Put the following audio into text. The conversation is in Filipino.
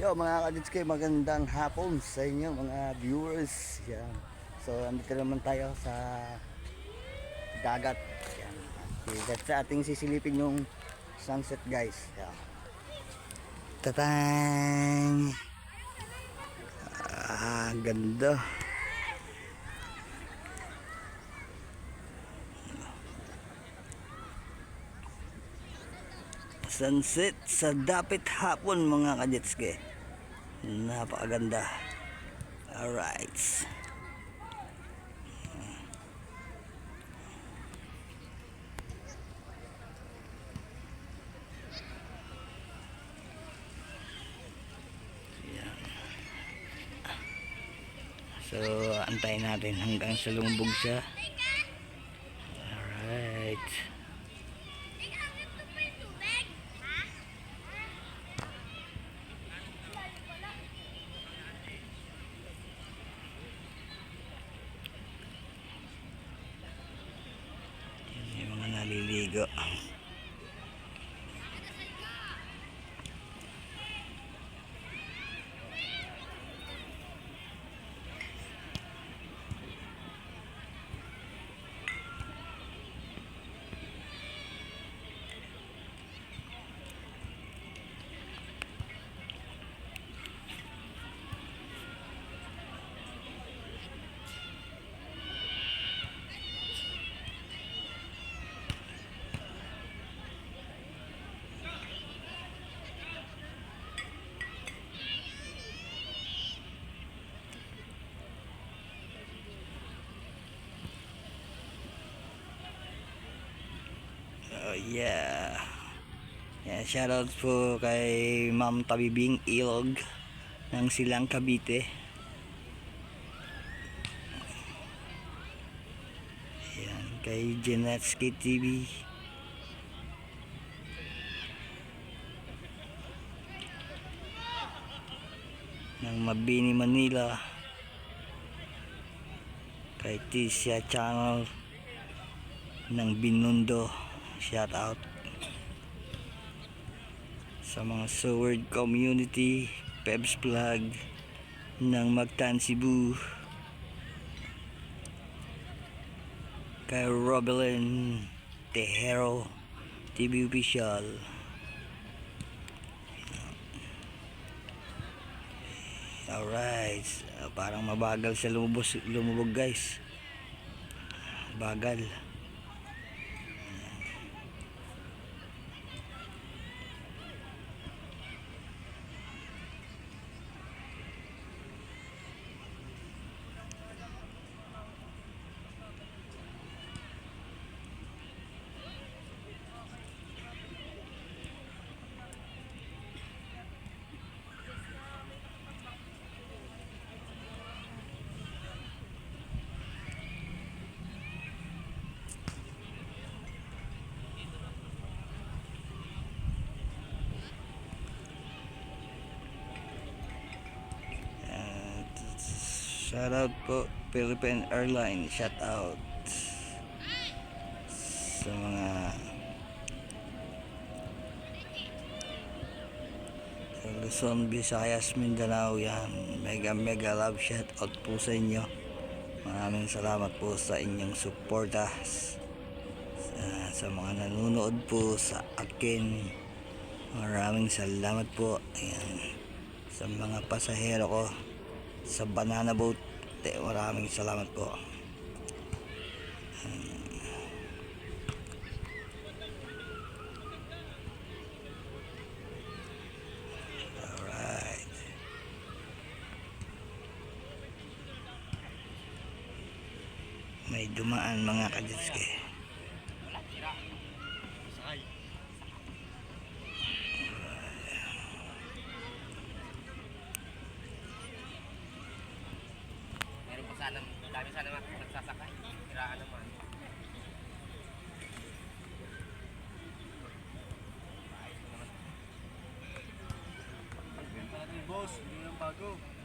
Yo mga kaditske, magandang hapon sa inyo mga viewers. Yan. So, andito naman tayo sa dagat. Yan. At sa ating sisilipin yung sunset guys. Yan. Tatang! Ah, ganda. Sunset sa dapit hapon mga kaditske. Napakaganda. Alright. So, antayin natin hanggang sa lumubog siya. Alright. maligo. Oh yeah. Yeah, shoutout po kay Ma'am Tabibing Ilog ng Silang Cavite. Ayan, kay Genetsky TV. ng Mabini Manila kay Tisha Channel ng Binundo shout out sa mga Seward community Pebs Vlog ng Magtan Cebu kay Robelin Tejero TV official. Alright parang mabagal siya lumubos, lumubog guys. Bagal shout out po Philippine Airlines. Shout out sa mga sa Luzon, Visayas, Mindanao yan. Mega mega love shout out po sa inyo. Maraming salamat po sa inyong suporta sa, sa mga nanonood po sa akin. Maraming salamat po. Ayan. Sa mga pasahero ko sa banana boat. Maraming salamat po. Alright. May dumaan mga kaditske sana, dami sana nagsasakay. Kiraan naman. Boss, hindi yung bago.